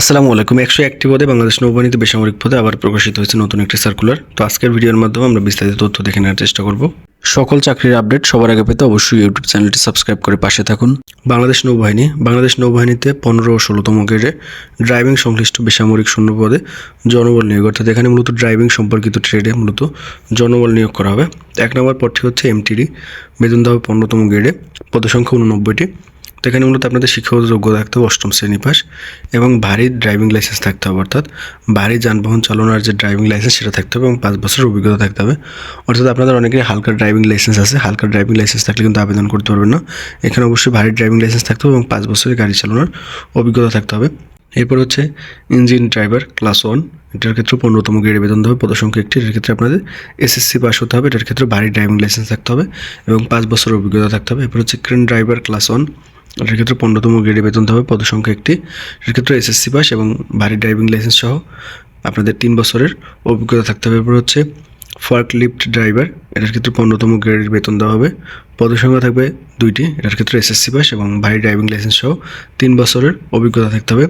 আসসালামু আলাইকুম। একশো একটি পদে বাংলাদেশ নৌবাহিনীতে বেসামরিক পদে আবার প্রকাশিত হয়েছে নতুন একটি সার্কুলার তো আজকের ভিডিওর মাধ্যমে আমরা বিস্তারিত তথ্য দেখে নেওয়ার চেষ্টা করব। সকল চাকরির আপডেট সবার আগে পেতে অবশ্যই ইউটিউব চ্যানেলটি সাবস্ক্রাইব করে পাশে থাকুন। বাংলাদেশ নৌবাহিনী, বাংলাদেশ নৌবাহিনীতে পনেরো ও ষোলোতম গ্রেডে ড্রাইভিং সংশ্লিষ্ট বেসামরিক শূন্য পদে জনবল নিয়োগ, অর্থাৎ এখানে মূলত ড্রাইভিং সম্পর্কিত ট্রেডে মূলত জনবল নিয়োগ করা হবে। এক নম্বর পদটি হচ্ছে এমটিডি বেতন দেওয়া হবে পনেরোতম গ্রেডে পদসংখ্যা উননব্বইটি। এখানে মূলত আপনাদের শিক্ষাগত যোগ্যতা থাকতে হবে অষ্টম শ্রেণি পাস এবং ভারী ড্রাইভিং লাইসেন্স থাকতে হবে, অর্থাৎ ভারী যানবাহন চালানোর যে ড্রাইভিং লাইসেন্স সেটা থাকতে হবে এবং পাঁচ বছরের অভিজ্ঞতা থাকতে হবে। অর্থাৎ আপনাদের অনেকের হালকা ড্রাইভিং লাইসেন্স আছে, হালকা ড্রাইভিং লাইসেন্স থাকলে কিন্তু আবেদন করতে পারবেন না। এখানে অবশ্যই ভারী ড্রাইভিং লাইসেন্স থাকতে হবে এবং পাঁচ বছরের গাড়ি চালানোর অভিজ্ঞতা থাকতে হবে। এরপর হচ্ছে ইঞ্জিন ড্রাইভার ক্লাস ওয়ান এটার ক্ষেত্রে পনেরোতম গ্রেডে বেতন দেবে পদসংখ্যা একটি, এটার ক্ষেত্রে আপনাদের এসএসসি পাস হতে হবে, এটার ক্ষেত্রে ভারী ড্রাইভিং লাইসেন্স থাকতে হবে এবং পাঁচ বছরের অভিজ্ঞতা থাকতে হবে। এরপর হচ্ছে ক্রেন ড্রাইভার ক্লাস ওয়ান এটার ক্ষেত্রে পনেরোতম গ্রেডে বেতন হবে পদসংখ্যা একটি। সেক্ষেত্রে ক্ষেত্রে এসএসসি পাস এবং ভারী ড্রাইভিং লাইসেন্স সহ আপনাদের তিন বছরের অভিজ্ঞতা থাকতে হবে। এরপর হচ্ছে ফার্ক লিফ্ট ড্রাইভার এটার ক্ষেত্রে পনেরোতম গ্রেডের বেতন দেওয়া হবে। পদসংখ্যা থাকবে দুইটি, এটার ক্ষেত্রে এসএসসি পাস এবং ভারী ড্রাইভিং লাইসেন্স সহ তিন বছরের অভিজ্ঞতা থাকতে হবে।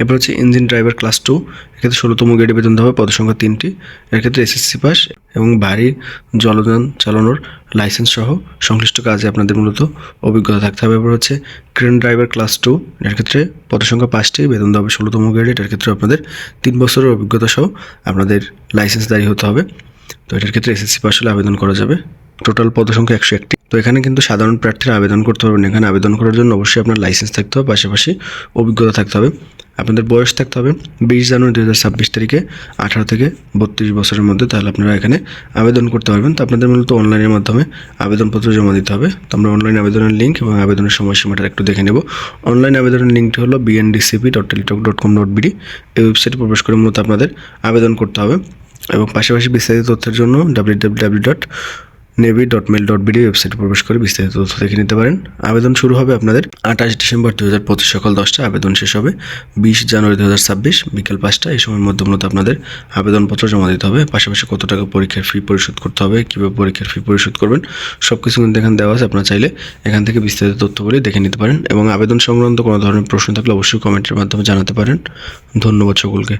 এরপর হচ্ছে ইঞ্জিন ড্রাইভার ক্লাস টু এক্ষেত্রে ষোলোতম গ্রেডে বেতন দেওয়া হবে পদসংখ্যা তিনটি। এর ক্ষেত্রে এসএসসি পাস এবং ভারী জলযান চালানোর লাইসেন্স সহ সংশ্লিষ্ট কাজে আপনাদের মূলত অভিজ্ঞতা থাকতে হবে। এরপর হচ্ছে ক্রেন ড্রাইভার ক্লাস টু এর ক্ষেত্রে পদসংখ্যা পাঁচটি, বেতন দেওয়া হবে ষোলোতম গ্রেডে এটার ক্ষেত্রে আপনাদের তিন বছরের অভিজ্ঞতা সহ আপনাদের লাইসেন্সদারি হতে হবে। তো এটার ক্ষেত্রে এসএসসি পাস হলে আবেদন করা যাবে। টোটাল পদসংখ্যা একশো একটি। তো এখানে কিন্তু সাধারণ প্রার্থীরা আবেদন করতে পারবেন। এখানে আবেদন করার জন্য অবশ্যই আপনার লাইসেন্স থাকতে হবে, পাশাপাশি অভিজ্ঞতা থাকতে হবে। আপনাদের বয়স থাকতে হবে বিশ জানুয়ারি দু হাজার ছাব্বিশ তারিখে, আঠারো থেকে বত্রিশ বছরের মধ্যে। তাহলে আপনারা এখানে আবেদন করতে পারবেন। তো আপনাদের মূলত অনলাইনের মাধ্যমে আবেদনপত্র জমা দিতে হবে। তো আমরা অনলাইন আবেদনের লিঙ্ক এবং আবেদনের সময়সীমাটা একটু দেখে নেব। অনলাইন আবেদনের লিঙ্কটি হলো BNDCP dot Teletalk dot com dot BD এই ওয়েবসাইটে প্রবেশ করে মূলত আপনাদের আবেদন করতে হবে। এবং পাশাপাশি বিস্তারিত তথ্যের জন্য W W dot navy dot dot ওয়েবসাইটে প্রবেশ করে বিস্তারিত তথ্য দেখে নিতে পারেন। আবেদন শুরু হবে আপনাদের আঠাশ ডিসেম্বর দু হাজার পঁচিশ সকাল দশটা। আবেদন শেষ হবে বিশ জানুয়ারি দু হাজার ছাব্বিশ বিকেল পাঁচটা। এই সময়ের মধ্যে মূলত আপনাদের আবেদনপত্র জমা দিতে হবে। পাশাপাশি কত টাকা পরীক্ষার ফি পরিশোধ করতে হবে, কীভাবে পরীক্ষার ফি পরিশোধ করবেন সব কিছু কিন্তু এখানে দেওয়া আছে। আপনারা চাইলে এখান থেকে বিস্তারিত তথ্যগুলি দেখে নিতে পারেন এবং আবেদন সংক্রান্ত কোনো ধরনের প্রশ্ন থাকলে অবশ্যই কমেন্টের মাধ্যমে জানাতে পারেন। ধন্যবাদ সকলকে।